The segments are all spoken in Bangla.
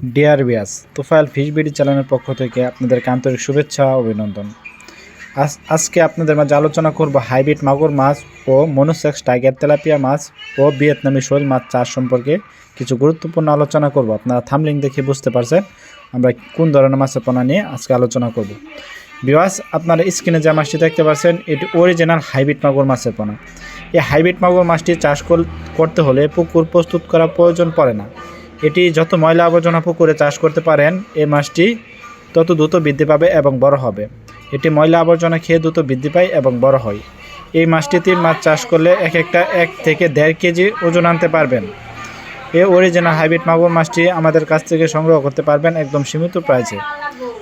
Dear Biyas Tofayel fish BD চ্যানেলের পক্ষ থেকে আপনাদেরকে আন্তরিক শুভেচ্ছা অভিনন্দন। আজ, আজকে আপনাদের মাঝে আলোচনা করব হাইব্রিড মাগুর মাছ ও মনোসেক্স টাইগার তেলাপিয়া মাছ ও ভিয়েতনামি শোল মাছ চাষ সম্পর্কে কিছু গুরুত্বপূর্ণ আলোচনা করব। আপনারা থামলিং দেখে বুঝতে পারছেন আমরা কোন ধরনের মাছের পোনা নিয়ে আজকে আলোচনা করব। বিওয়াস আপনারা স্ক্রিনে যে মাছটি দেখতে পাচ্ছেন এটি অরিজিনাল হাইব্রিড মাগুর মাছের পোনা। এই হাইব্রিড মাগুর মাছটি চাষ করতে হলে পুকুর প্রস্তুত করা প্রয়োজন পড়ে না। এটি যত ময়লা আবর্জনা পুকুরে চাষ করতে পারেন এই মাছটি তত দ্রুত বৃদ্ধি পাবে এবং বড় হবে। এটি ময়লা আবর্জনা খেয়ে দ্রুত বৃদ্ধি পায় এবং বড় হয়। এই মাছটিতে মাছ চাষ করলে এক একটা এক থেকে দেড় কেজি ওজন আনতে পারবেন। এই অরিজিনাল হাইব্রিড মাগুর মাছটি আমাদের কাছ থেকে সংগ্রহ করতে পারবেন একদম সীমিত প্রাইসে।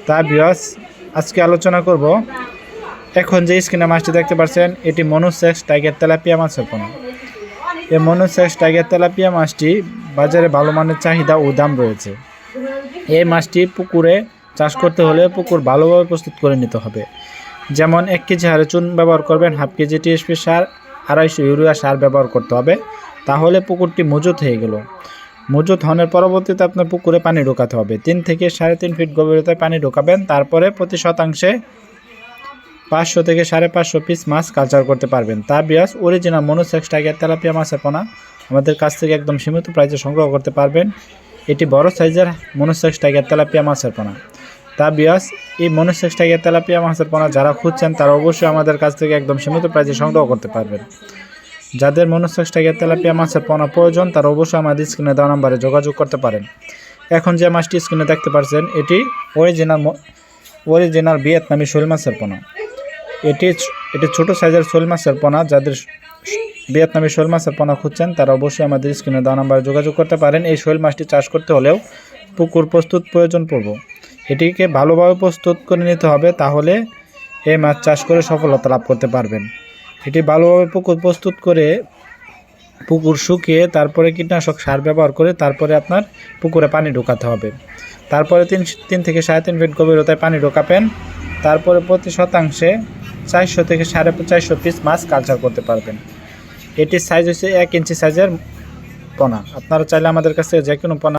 তা বিয়াস আজকে আলোচনা করব। এখন যে স্ক্রিনে মাছটি দেখতে পাচ্ছেন, এটি মনুসেক্স টাইগার তেলাপিয়া মাছের পোনা। এই মনোসেক্স টাইগার তেলাপিয়া মাছটি বাজারে ভালো মানের চাহিদা ও দাম রয়েছে। এই মাছটি পুকুরে চাষ করতে হলে পুকুর ভালোভাবে প্রস্তুত করে নিতে হবে। যেমন এক কেজি হারে চুন ব্যবহার করবেন, হাফ কেজি টিএসপি সার, আড়াইশো ইউরিয়া সার ব্যবহার করতে হবে, তাহলে পুকুরটি মজুত হয়ে গেল। মজুত হওয়ার পরবর্তীতে আপনার পুকুরে পানি ঢোকাতে হবে। তিন থেকে সাড়ে তিন ফিট গভীরতায় পানি ঢোকাবেন, তারপরে প্রতি শতাংশে পাঁচশো থেকে সাড়ে পাঁচশো পিস মাছ কালচার করতে পারবেন। তা Biyas original monosex tiger tilapia মাছের পোনা আমাদের কাছ থেকে একদম সীমিত প্রাইসে সংগ্রহ করতে পারবেন। এটি বড় সাইজের মনোসেক্স টাইগার তেলাপিয়া মাছের পোনা। তা বিয়াস, এই মনোসেক্স টাইগার তেলাপিয়া মাছের পোনা যারা খুঁজছেন, তারা অবশ্যই আমাদের কাছ থেকে একদম সীমিত প্রাইসে সংগ্রহ করতে পারবেন। যাদের মনোসেক্স টাইগার তেলাপিয়া মাছের পোনা প্রয়োজন, তারা অবশ্যই আমাদের স্ক্রিনে দেওয়া নাম্বারে যোগাযোগ করতে পারেন। এখন যে মাছটি স্ক্রিনে দেখতে পাচ্ছেন এটি অরিজিনাল অরিজিনাল ভিয়েতনামি শোল মাছের পোনা। এটি এটি ছোট সাইজের শোল মাছের পোনা, যাদের ভিয়েতনামি শোল মাছের পোনা খুঁজছেন, তারা অবশ্যই আমাদের স্ক্রিনে দেওয়া নাম্বারে যোগাযোগ করতে পারেন। এই শোল মাছটি চাষ করতে হলেও পুকুর প্রস্তুত প্রয়োজন পড়ব। এটিকে ভালোভাবে প্রস্তুত করে নিতে হবে, তাহলে এই মাছ চাষ করে সফলতা লাভ করতে পারবেন। এটি ভালোভাবে পুকুর প্রস্তুত করে পুকুর শুকিয়ে তারপরে কীটনাশক সার ব্যবহার করে তারপরে আপনার পুকুরে পানি ঢোকাতে হবে। তারপরে তিন তিন থেকে সাড়ে তিন ফিট গভীরতায় পানি ঢোকাবেন। তারপরে প্রতি শতাংশে চারশো থেকে সাড়ে চারশো পিস মাছ কালচার করতে পারবেন। এটির সাইজ হচ্ছে এক ইঞ্চি সাইজের পোনা আপনারা চাইলে আমাদের কাছে যে কোনো পোনা